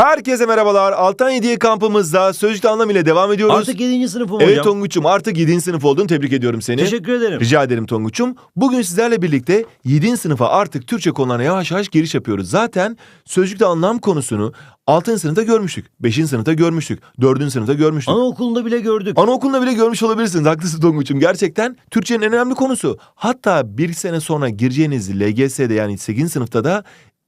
Herkese merhabalar. Alttan 7'ye kampımızda sözcükte anlam ile devam ediyoruz. Artık 7. sınıfım evet hocam. Tonguç'um artık 7. sınıf oldun. Tebrik ediyorum seni. Teşekkür ederim. Rica ederim Tonguç'um. Bugün sizlerle birlikte 7. sınıfa artık Türkçe konularına yavaş yavaş giriş yapıyoruz. Zaten sözcükte anlam konusunu 6. sınıfta görmüştük. 5. sınıfta görmüştük. 4. sınıfta görmüştük. Anaokulunda bile gördük. Anaokulunda bile görmüş olabilirsiniz. Haklısın Tonguç'um. Gerçekten Türkçenin en önemli konusu. Hatta bir sene sonra gireceğiniz LGS'de yani 8. sınıfta da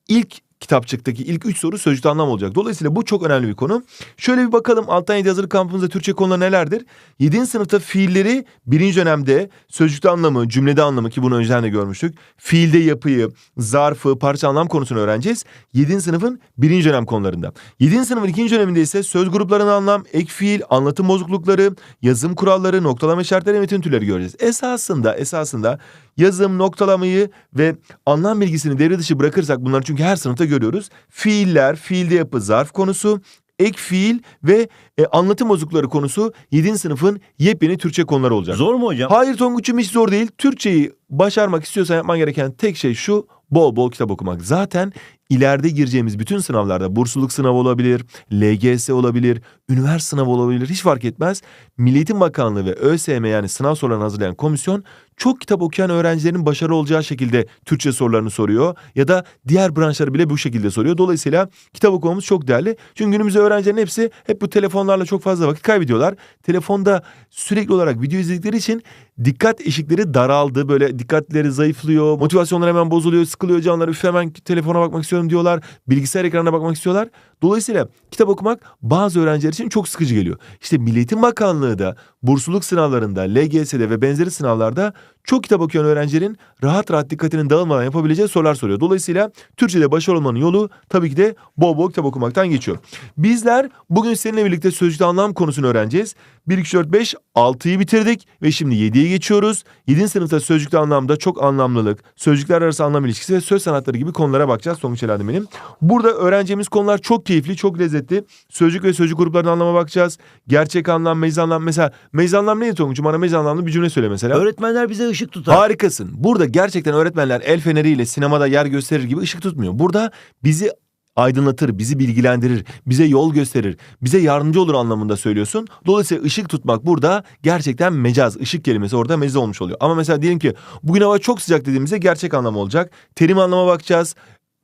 ilk kitapçıktaki ilk üç soru sözcükte anlam olacak. Dolayısıyla bu çok önemli bir konu. Şöyle bir bakalım alttan 7 hazırlık kampımızda Türkçe konuları nelerdir? 7. sınıfta fiilleri birinci dönemde sözcükte anlamı, cümlede anlamı ki bunu önceden de görmüştük. Fiilde yapıyı, zarfı, parça anlam konusunu öğreneceğiz. 7. sınıfın birinci dönem konularında. 7. sınıfın ikinci döneminde ise söz gruplarının anlam, ek fiil, anlatım bozuklukları, yazım kuralları, noktalama işaretleri ve metin türleri göreceğiz. Esasında, esasında yazım, noktalamayı ve anlam bilgisini devre dışı bırakırsak bunları çünkü her sınıfta görüyoruz. Fiiller, fiilde yapı, zarf konusu, ek fiil ve e, anlatım bozuklukları konusu 7. sınıfın yepyeni Türkçe konuları olacak. Zor mu hocam? Hayır Tonguç'um hiç zor değil. Türkçeyi başarmak istiyorsan yapman gereken tek şey şu. Bol bol kitap okumak. Zaten ileride gireceğimiz bütün sınavlarda bursluluk sınavı olabilir, LGS olabilir, üniversite sınavı olabilir hiç fark etmez. Milli Eğitim Bakanlığı ve ÖSYM yani sınav sorularını hazırlayan komisyon çok kitap okuyan öğrencilerin başarılı olacağı şekilde Türkçe sorularını soruyor ya da diğer branşları bile bu şekilde soruyor. Dolayısıyla kitap okumamız çok değerli. Çünkü günümüzde öğrencilerin hepsi hep bu telefonlarla çok fazla vakit kaybediyorlar. Telefonda sürekli olarak video izledikleri için dikkat eşikleri daraldı. Böyle dikkatleri zayıflıyor. Motivasyonları hemen bozuluyor, sıkılıyor canları. Üf hemen telefona bakmak istiyorum diyorlar. Bilgisayar ekranına bakmak istiyorlar. Dolayısıyla kitap okumak bazı öğrenciler için çok sıkıcı geliyor. İşte Milli Eğitim Bakanlığı da bursluluk sınavlarında, LGS'de ve benzeri sınavlarda çok kitap okuyan öğrencilerin rahat rahat dikkatinin dağılmadan yapabileceği sorular soruyor. Dolayısıyla Türkçe'de başarılı olmanın yolu tabii ki de bol bol kitap okumaktan geçiyor. Bizler bugün seninle birlikte sözcükte anlam konusunu öğreneceğiz. 1, 2, 4, 5, 6'yı bitirdik ve şimdi 7'ye geçiyoruz. 7. sınıfta sözcükte anlamda çok anlamlılık, sözcükler arası anlam ilişkisi ve söz sanatları gibi konulara bakacağız Tonguç Eladım benim. Burada öğreneceğimiz konular çok keyifli, çok lezzetli. Sözcük ve sözcük gruplarının anlama bakacağız. Gerçek anlam, mez anlam. Mesela mez anlam neydi Tonguç'um? Bana mez anlamlı bir cümle söyle mesela. Öğretmenler bize ışık tutar. Harikasın. Burada gerçekten öğretmenler el feneriyle sinemada yer gösterir gibi ışık tutmuyor. Burada bizi aydınlatır, bizi bilgilendirir, bize yol gösterir, bize yardımcı olur anlamında söylüyorsun. Dolayısıyla ışık tutmak burada gerçekten mecaz, ışık kelimesi orada mecaz olmuş oluyor. Ama mesela diyelim ki bugün hava çok sıcak dediğimizde gerçek anlamı olacak. Terim anlama bakacağız.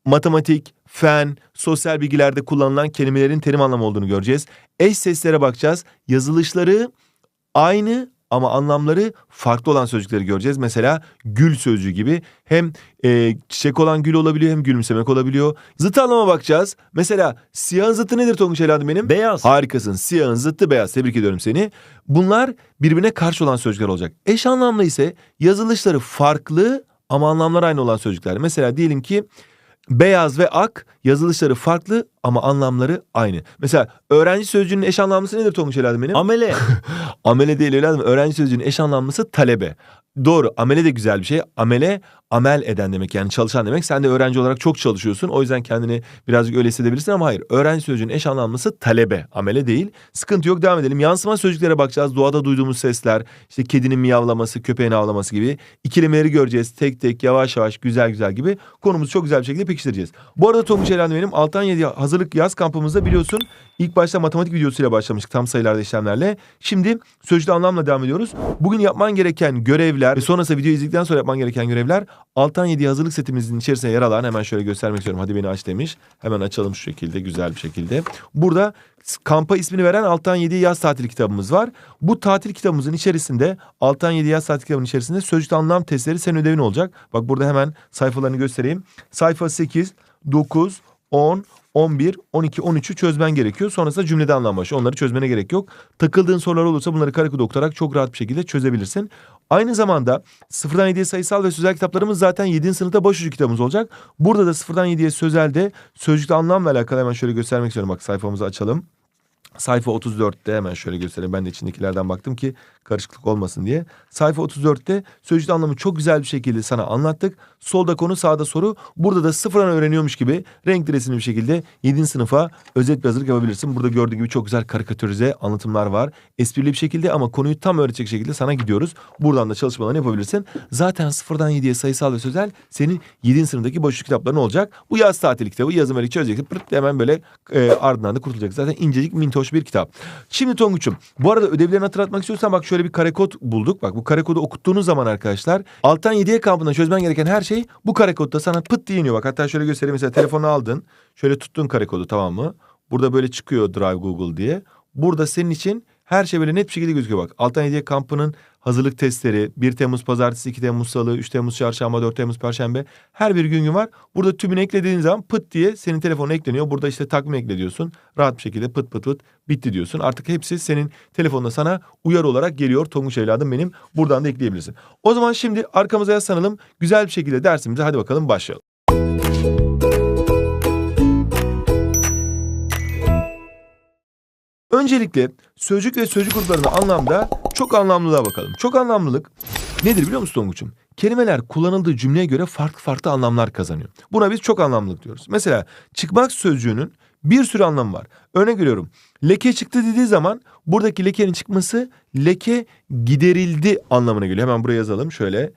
Matematik, fen, sosyal bilgilerde kullanılan kelimelerin terim anlamı olduğunu göreceğiz. Eş seslere bakacağız. Yazılışları aynı ama anlamları farklı olan sözcükleri göreceğiz. Mesela gül sözcüğü gibi hem e, çiçek olan gül olabiliyor hem gülümsemek olabiliyor. Zıt anlama bakacağız. Mesela siyahın zıttı nedir Tonguç evladım benim? Beyaz. Harikasın. Siyahın zıttı beyaz. Tebrik ediyorum seni. Bunlar birbirine karşı olan sözcükler olacak. Eş anlamlı ise yazılışları farklı ama anlamları aynı olan sözcükler. Mesela diyelim ki beyaz ve ak yazılışları farklı ama anlamları aynı. Mesela öğrenci sözcüğünün eş anlamlısı nedir Tonguç evladım benim? Amele. Amele değil evladım. Öğrenci sözcüğünün eş anlamlısı talebe. Doğru amele de güzel bir şey. Amele amel eden demek yani çalışan demek. Sen de öğrenci olarak çok çalışıyorsun. O yüzden kendini birazcık öyle hissedebilirsin ama hayır. Öğrenci sözcüğünün eş anlamlısı talebe. Amele değil. Sıkıntı yok devam edelim. Yansıma sözcüklere bakacağız. Doğada duyduğumuz sesler. işte kedinin miyavlaması, köpeğin avlaması gibi. İkilemeleri göreceğiz. Tek tek yavaş yavaş güzel güzel gibi. Konumuzu çok güzel bir şekilde pekiştireceğiz. Bu arada Tonguç Eren benim alttan 7 hazırlık yaz kampımızda biliyorsun. ilk başta matematik videosuyla başlamıştık tam sayılarda işlemlerle. Şimdi sözcükte anlamla devam ediyoruz. Bugün yapman gereken görevler ve sonrasında video izledikten sonra yapman gereken görevler alttan 7 hazırlık setimizin içerisine yer alan hemen şöyle göstermek istiyorum. Hadi beni aç demiş. Hemen açalım şu şekilde güzel bir şekilde. Burada kampa ismini veren alttan 7 yaz tatil kitabımız var. Bu tatil kitabımızın içerisinde alttan 7 yaz tatil kitabının içerisinde sözcükte anlam testleri senin ödevin olacak. Bak burada hemen sayfalarını göstereyim. Sayfa 8, 9, 10, 11, 12, 13'ü çözmen gerekiyor. Sonrasında cümlede anlam başlıyor. Onları çözmene gerek yok. Takıldığın sorular olursa bunları karekod okutarak çok rahat bir şekilde çözebilirsin. Aynı zamanda sıfırdan 7'ye sayısal ve sözel kitaplarımız zaten 7. sınıfta başucu kitabımız olacak. Burada da sıfırdan 7'ye sözelde sözcükte anlamla alakalı hemen şöyle göstermek istiyorum. Bak sayfamızı açalım. Sayfa 34'te hemen şöyle göstereyim. Ben de içindekilerden baktım ki karışıklık olmasın diye. Sayfa 34'te sözcük anlamı çok güzel bir şekilde sana anlattık. Solda konu sağda soru. Burada da sıfırdan öğreniyormuş gibi renkli resimli bir şekilde 7. sınıfa özet bir hazırlık yapabilirsin. Burada gördüğün gibi çok güzel karikatürize anlatımlar var. Esprili bir şekilde ama konuyu tam öğretecek şekilde sana gidiyoruz. Buradan da çalışmalarını yapabilirsin. Zaten sıfırdan 7'ye sayısal ve sözel senin 7. sınıftaki boşluk kitapların olacak. Bu yaz tatili kitabı yazım öyle çözeceksin. Pırt hemen böyle e, ardından da kurtulacak. Zaten incecik mintoş bir kitap. Şimdi Tonguç'um bu arada ödevlerini hatırlatmak istiyorsan bak şöyle bir kare kod bulduk. Bak bu kare kodu okuttuğunuz zaman arkadaşlar alttan 7'ye kampında çözmen gereken her şey bu kare kodda sana pıt diye iniyor. Bak hatta şöyle göstereyim mesela telefonu aldın. Şöyle tuttun kare kodu tamam mı? Burada böyle çıkıyor Drive Google diye. Burada senin için her şey böyle net bir şekilde gözüküyor bak. Alttan 7'ye kampının hazırlık testleri 1 Temmuz pazartesi, 2 Temmuz salı, 3 Temmuz çarşamba, 4 Temmuz perşembe her bir gün gün var. Burada tümünü eklediğin zaman pıt diye senin telefonuna ekleniyor. Burada işte takvim ekle diyorsun. Rahat bir şekilde pıt pıt pıt bitti diyorsun. Artık hepsi senin telefonuna sana uyarı olarak geliyor. Tonguç evladım benim. Buradan da ekleyebilirsin. O zaman şimdi arkamıza yaslanalım. Güzel bir şekilde dersimize hadi bakalım başlayalım. Öncelikle sözcük ve sözcük gruplarının anlamda çok anlamlılığa bakalım. Çok anlamlılık nedir biliyor musun Tonguç'um? Kelimeler kullanıldığı cümleye göre farklı farklı anlamlar kazanıyor. Buna biz çok anlamlılık diyoruz. Mesela çıkmak sözcüğünün bir sürü anlamı var. Örnek veriyorum. Leke çıktı dediği zaman buradaki lekenin çıkması leke giderildi anlamına geliyor. Hemen buraya yazalım şöyle.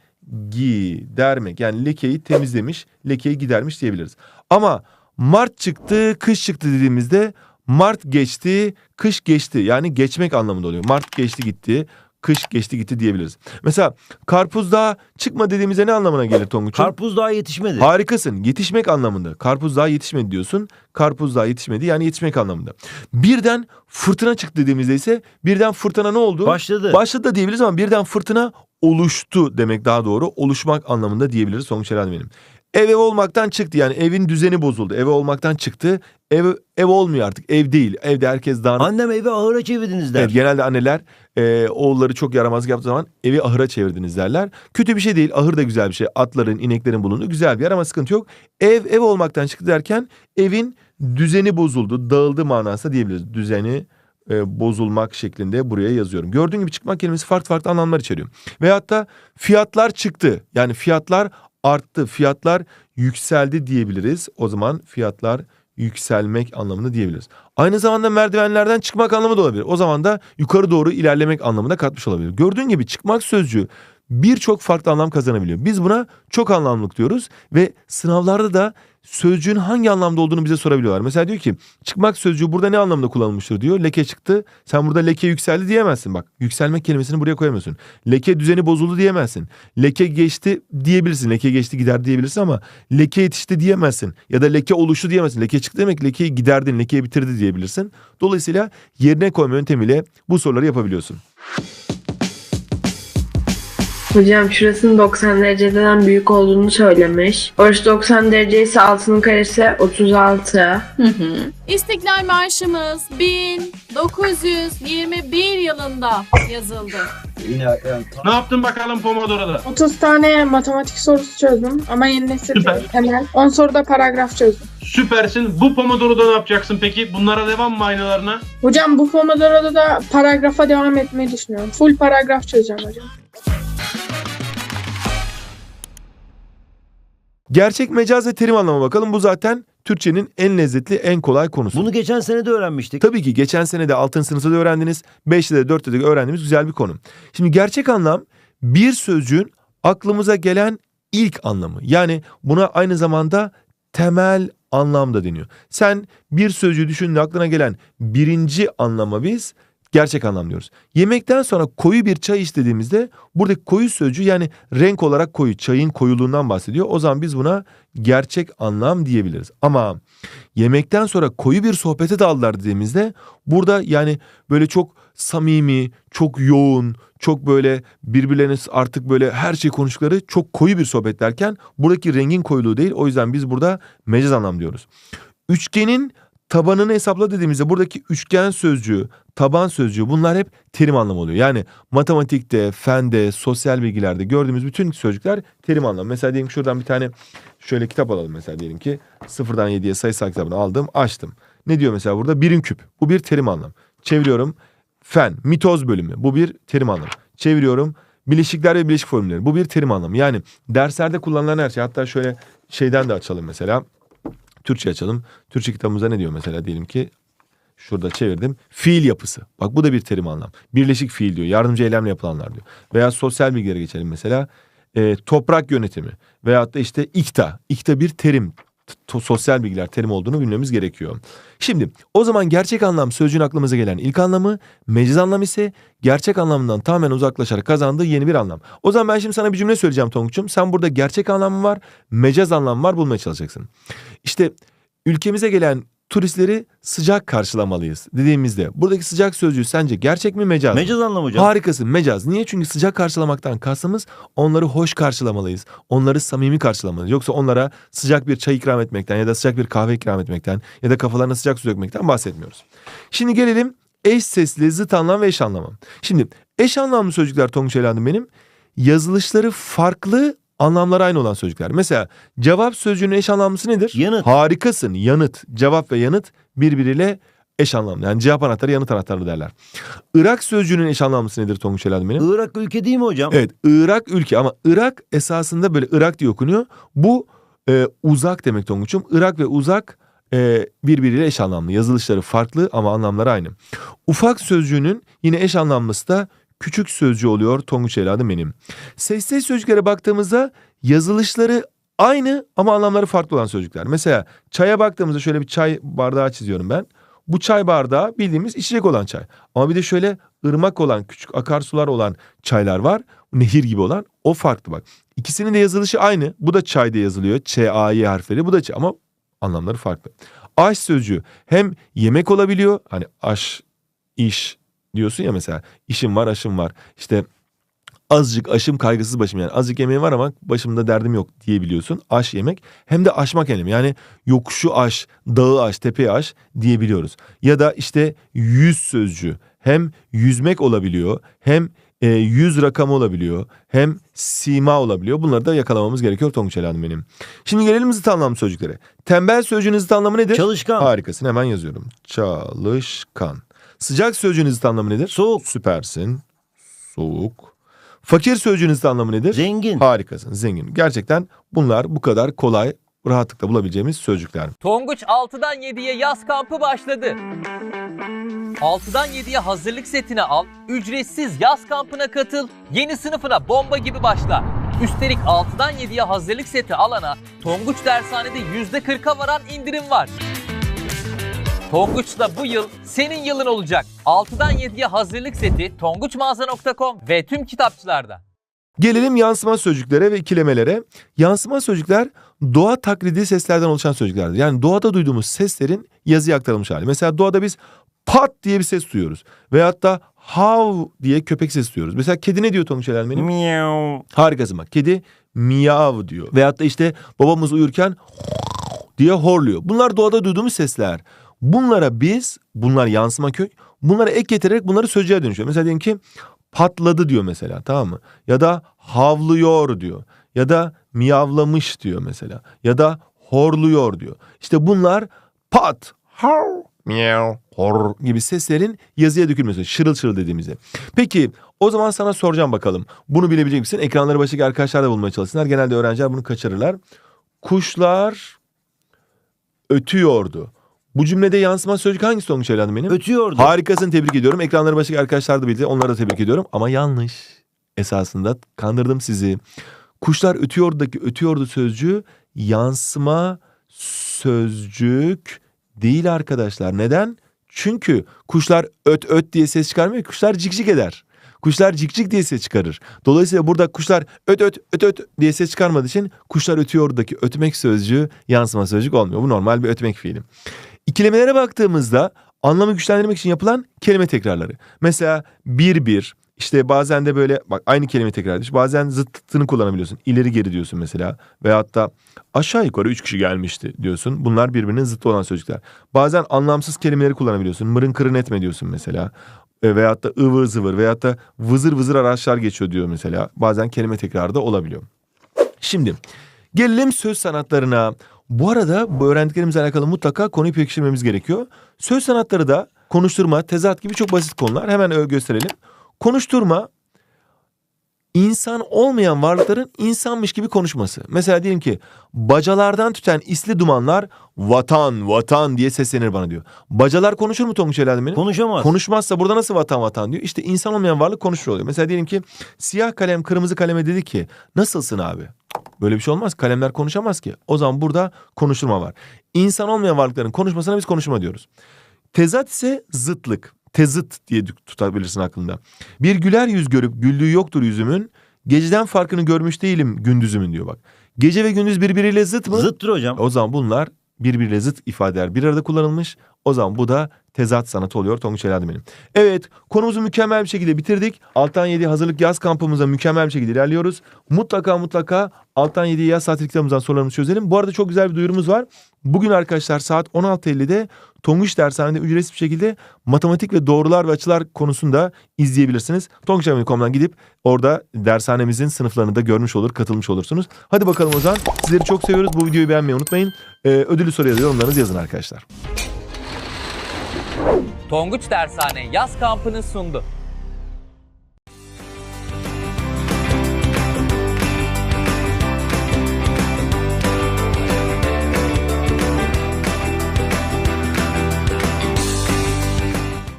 Gidermek yani lekeyi temizlemiş, lekeyi gidermiş diyebiliriz. Ama Mart çıktı, kış çıktı dediğimizde Mart geçti, kış geçti. Yani geçmek anlamında oluyor. Mart geçti gitti, kış geçti gitti diyebiliriz. Mesela karpuz daha çıkma dediğimizde ne anlamına gelir Tonguç'um? Karpuz daha yetişmedi. Harikasın. Yetişmek anlamında. Karpuz daha yetişmedi diyorsun. Karpuz daha yetişmedi yani yetişmek anlamında. Birden fırtına çıktı dediğimizde ise birden fırtına ne oldu? Başladı. Başladı da diyebiliriz ama birden fırtına oluştu demek daha doğru. Oluşmak anlamında diyebiliriz sonuç herhalde benim. Ev ev olmaktan çıktı yani evin düzeni bozuldu. Ev olmaktan çıktı. Ev ev olmuyor artık. Ev değil. Evde herkes dağınık. Annem evi ahıra çevirdiniz der. Evet, genelde anneler e, oğulları çok yaramazlık yaptığı zaman evi ahıra çevirdiniz derler. Kötü bir şey değil. Ahır da güzel bir şey. Atların, ineklerin bulunduğu güzel bir yer ama sıkıntı yok. Ev ev olmaktan çıktı derken evin düzeni bozuldu, dağıldı manasında diyebiliriz. Düzeni e, bozulmak şeklinde buraya yazıyorum. Gördüğün gibi çıkmak kelimesi farklı farklı anlamlar içeriyor. Veyahut da fiyatlar çıktı. Yani fiyatlar arttı, fiyatlar yükseldi diyebiliriz. O zaman fiyatlar yükselmek anlamını diyebiliriz. Aynı zamanda merdivenlerden çıkmak anlamı da olabilir. O zaman da yukarı doğru ilerlemek anlamına katmış olabilir. Gördüğün gibi çıkmak sözcüğü birçok farklı anlam kazanabiliyor. Biz buna çok anlamlık diyoruz ve sınavlarda da sözcüğün hangi anlamda olduğunu bize sorabiliyorlar. Mesela diyor ki çıkmak sözcüğü burada ne anlamda kullanılmıştır diyor. Leke çıktı. Sen burada leke yükseldi diyemezsin bak. Yükselmek kelimesini buraya koyamıyorsun. Leke düzeni bozuldu diyemezsin. Leke geçti diyebilirsin. Leke geçti gider diyebilirsin ama leke yetişti diyemezsin. Ya da leke oluştu diyemezsin. Leke çıktı demek lekeyi giderdin, lekeyi bitirdi diyebilirsin. Dolayısıyla yerine koyma yöntemiyle bu soruları yapabiliyorsun. Hocam şurasının 90 dereceden büyük olduğunu söylemiş. Orası 90 derece ise altının karesi 36. Hı hı. İstiklal Marşımız 1921 yılında yazıldı. Ne yaptın bakalım Pomodoro'da? 30 tane matematik sorusu çözdüm ama yeni nesil Süper. temel. 10 soruda paragraf çözdüm. Süpersin. Bu Pomodoro'da ne yapacaksın peki? Bunlara devam mı aynalarına? Hocam bu Pomodoro'da da paragrafa devam etmeyi düşünüyorum. Full paragraf çözeceğim hocam. Gerçek mecaz ve terim anlamına bakalım. Bu zaten Türkçenin en lezzetli, en kolay konusu. Bunu geçen sene de öğrenmiştik. Tabii ki geçen sene de 6. sınıfta da öğrendiniz. 5'te de 4'te de öğrendiğimiz güzel bir konu. Şimdi gerçek anlam bir sözcüğün aklımıza gelen ilk anlamı. Yani buna aynı zamanda temel anlam da deniyor. Sen bir sözcüğü düşündüğünde aklına gelen birinci anlama biz gerçek anlam diyoruz. Yemekten sonra koyu bir çay istediğimizde buradaki koyu sözcüğü yani renk olarak koyu, çayın koyuluğundan bahsediyor. O zaman biz buna gerçek anlam diyebiliriz. Ama yemekten sonra koyu bir sohbete daldılar dediğimizde burada yani böyle çok samimi, çok yoğun, çok böyle birbirlerine artık böyle her şey konuştukları çok koyu bir sohbet derken buradaki rengin koyuluğu değil. O yüzden biz burada mecaz anlam diyoruz. Üçgenin tabanını hesapla dediğimizde buradaki üçgen sözcüğü, taban sözcüğü bunlar hep terim anlamı oluyor. Yani matematikte, fende, sosyal bilgilerde gördüğümüz bütün sözcükler terim anlamı. Mesela diyelim şuradan bir tane şöyle kitap alalım mesela diyelim ki sıfırdan 7'ye sayısal kitabını aldım, açtım. Ne diyor mesela burada? Birim küp. Bu bir terim anlam. Çeviriyorum. Fen, mitoz bölümü. Bu bir terim anlamı. Çeviriyorum. Bileşikler ve bileşik formülleri. Bu bir terim anlamı. Yani derslerde kullanılan her şey. Hatta şöyle şeyden de açalım mesela. Türkçe açalım. Türkçe kitabımızda ne diyor mesela diyelim ki şurada çevirdim. Fiil yapısı. Bak bu da bir terim anlam. Birleşik fiil diyor. Yardımcı eylemle yapılanlar diyor. Veya sosyal bilgilere geçelim mesela. Ee, toprak yönetimi. Veyahut da işte ikta. İkta bir terim. Sosyal bilgiler terim olduğunu bilmemiz gerekiyor. Şimdi o zaman gerçek anlam sözcüğün aklımıza gelen ilk anlamı, meciz anlam ise gerçek anlamından tamamen uzaklaşarak kazandığı yeni bir anlam. O zaman ben şimdi sana bir cümle söyleyeceğim Tonguç'um. Sen burada gerçek anlamı var, mecaz anlamı var bulmaya çalışacaksın. İşte ülkemize gelen turistleri sıcak karşılamalıyız dediğimizde buradaki sıcak sözcüğü sence gerçek mi mecaz mı? Mecaz anlamı hocam. Harikasın mecaz. Niye? Çünkü sıcak karşılamaktan kastımız onları hoş karşılamalıyız. Onları samimi karşılamalıyız. Yoksa onlara sıcak bir çay ikram etmekten ya da sıcak bir kahve ikram etmekten ya da kafalarına sıcak su dökmekten bahsetmiyoruz. Şimdi gelelim eş sesli, zıt anlam ve eş anlama. Şimdi eş anlamlı sözcükler Tonguç Elhan'ım benim. Yazılışları farklı anlamları aynı olan sözcükler. Mesela cevap sözcüğünün eş anlamlısı nedir? Yanıt. Harikasın. Yanıt. Cevap ve yanıt birbiriyle eş anlamlı. Yani cevap anahtarı yanıt anahtarı derler. Irak sözcüğünün eş anlamlısı nedir Tonguç Elhan'ım benim? Irak ülke değil mi hocam? Evet Irak ülke ama Irak esasında böyle Irak diye okunuyor. Bu e, uzak demek Tonguç'um. Irak ve uzak e, birbiriyle eş anlamlı. Yazılışları farklı ama anlamları aynı. Ufak sözcüğünün yine eş anlamlısı da küçük sözcüğü oluyor Tonguç evladım benim. Sesli sözcüklere baktığımızda yazılışları aynı ama anlamları farklı olan sözcükler. Mesela çaya baktığımızda şöyle bir çay bardağı çiziyorum ben. Bu çay bardağı bildiğimiz içecek olan çay. Ama bir de şöyle ırmak olan, küçük akarsular olan çaylar var. Nehir gibi olan o farklı bak. İkisinin de yazılışı aynı. Bu da çay diye yazılıyor. Ç-A-Y harfleri. Bu da çay ama anlamları farklı. Aş sözcüğü hem yemek olabiliyor. Hani aş, iş diyorsun ya mesela. işim var, aşım var. İşte azıcık aşım kaygısız başım yani azıcık yemeğim var ama başımda derdim yok diyebiliyorsun. Aş yemek hem de aşmak eylemi yani yokuşu aş, dağı aş, tepeyi aş diyebiliyoruz. Ya da işte yüz sözcüğü hem yüzmek olabiliyor hem e, yüz rakamı olabiliyor hem sima olabiliyor. Bunları da yakalamamız gerekiyor Tonguç Elhanım benim. Şimdi gelelim zıt anlamlı sözcüklere. Tembel sözcüğün zıt anlamı nedir? Çalışkan. Harikasın hemen yazıyorum. Çalışkan. Sıcak sözcüğün zıt anlamı nedir? Soğuk. Süpersin. Soğuk. Fakir sözcüğün zıt anlamı nedir? Zengin. Harikasın. Zengin. Gerçekten bunlar bu kadar kolay rahatlıkla bulabileceğimiz sözcükler. Tonguç 6'dan 7'ye yaz kampı başladı. 6'dan 7'ye hazırlık setini al, ücretsiz yaz kampına katıl, yeni sınıfına bomba gibi başla. Üstelik 6'dan 7'ye hazırlık seti alana Tonguç Dershane'de %40'a varan indirim var. Tonguç'ta bu yıl senin yılın olacak. 6'dan 7'ye hazırlık seti tonguçmağaza.com ve tüm kitapçılarda. Gelelim yansıma sözcüklere ve ikilemelere. Yansıma sözcükler doğa taklidi seslerden oluşan sözcüklerdir. Yani doğada duyduğumuz seslerin yazıya aktarılmış hali. Mesela doğada biz pat diye bir ses duyuyoruz. Veyahut da hav diye köpek sesi duyuyoruz. Mesela kedi ne diyor Tonguç benim? Miau. Harikasın bak. Kedi miyav diyor. Veyahut da işte babamız uyurken diye horluyor. Bunlar doğada duyduğumuz sesler. Bunlara biz, bunlar yansıma kök, bunlara ek getirerek bunları sözcüğe dönüşüyor. Mesela diyelim ki patladı diyor mesela tamam mı? Ya da havlıyor diyor. Ya da miyavlamış diyor mesela. Ya da horluyor diyor. İşte bunlar pat, hav, miyav, hor gibi seslerin yazıya dökülmesi. Şırıl şırıl dediğimizde. Peki o zaman sana soracağım bakalım. Bunu bilebilecek misin? Ekranları başındaki arkadaşlar da bulmaya çalışsınlar. Genelde öğrenciler bunu kaçırırlar. Kuşlar ötüyordu. Bu cümlede yansıma sözcük hangisi olmuş evladım benim? Ötüyordu. Harikasın tebrik ediyorum. Ekranları başındaki arkadaşlar da bildi. Onları da tebrik ediyorum. Ama yanlış. Esasında kandırdım sizi. Kuşlar ötüyordaki ötüyordu sözcüğü yansıma sözcük değil arkadaşlar. Neden? Çünkü kuşlar öt öt diye ses çıkarmıyor. Kuşlar cik cik eder. Kuşlar cik cik diye ses çıkarır. Dolayısıyla burada kuşlar öt öt öt öt diye ses çıkarmadığı için kuşlar ötüyordaki ötmek sözcüğü yansıma sözcük olmuyor. Bu normal bir ötmek fiili. İkilemelere baktığımızda anlamı güçlendirmek için yapılan kelime tekrarları. Mesela bir bir işte bazen de böyle bak aynı kelime tekrar ediyor. Bazen zıttını kullanabiliyorsun. İleri geri diyorsun mesela. Veyahut da aşağı yukarı üç kişi gelmişti diyorsun. Bunlar birbirinin zıttı olan sözcükler. Bazen anlamsız kelimeleri kullanabiliyorsun. Mırın kırın etme diyorsun mesela. E, veyahut da ıvır zıvır veyahut da vızır vızır araçlar geçiyor diyor mesela. Bazen kelime tekrarı da olabiliyor. Şimdi gelelim söz sanatlarına. Bu arada bu öğrendiklerimizle alakalı mutlaka konuyu pekiştirmemiz gerekiyor. Söz sanatları da konuşturma, tezat gibi çok basit konular. Hemen gösterelim. Konuşturma insan olmayan varlıkların insanmış gibi konuşması. Mesela diyelim ki bacalardan tüten isli dumanlar vatan vatan diye seslenir bana diyor. Bacalar konuşur mu Tonguç Eladim benim? Konuşamaz. Konuşmazsa burada nasıl vatan vatan diyor. İşte insan olmayan varlık konuşur oluyor. Mesela diyelim ki siyah kalem kırmızı kaleme dedi ki nasılsın abi? Böyle bir şey olmaz. Kalemler konuşamaz ki. O zaman burada konuşturma var. İnsan olmayan varlıkların konuşmasına biz konuşma diyoruz. Tezat ise zıtlık. Tezıt diye tutabilirsin aklında. Bir güler yüz görüp güldüğü yoktur yüzümün. Geceden farkını görmüş değilim gündüzümün diyor bak. Gece ve gündüz birbiriyle zıt mı? Zıttır hocam. O zaman bunlar birbiriyle zıt ifadeler bir arada kullanılmış. O zaman bu da tezat sanatı oluyor Tonguç Eladim benim. Evet konumuzu mükemmel bir şekilde bitirdik. Alttan 7 hazırlık yaz kampımıza mükemmel bir şekilde ilerliyoruz. Mutlaka mutlaka alttan 7 yaz tatil kitabımızdan sorularımızı çözelim. Bu arada çok güzel bir duyurumuz var. Bugün arkadaşlar saat 16.50'de Tonguç dershanede ücretsiz bir şekilde matematik ve doğrular ve açılar konusunda izleyebilirsiniz. Tonguçamil.com'dan gidip orada dershanemizin sınıflarını da görmüş olur, katılmış olursunuz. Hadi bakalım o zaman. Sizleri çok seviyoruz. Bu videoyu beğenmeyi unutmayın. Ee, ödüllü soruya da yorumlarınızı yazın arkadaşlar. Tonguç Dershane yaz kampını sundu.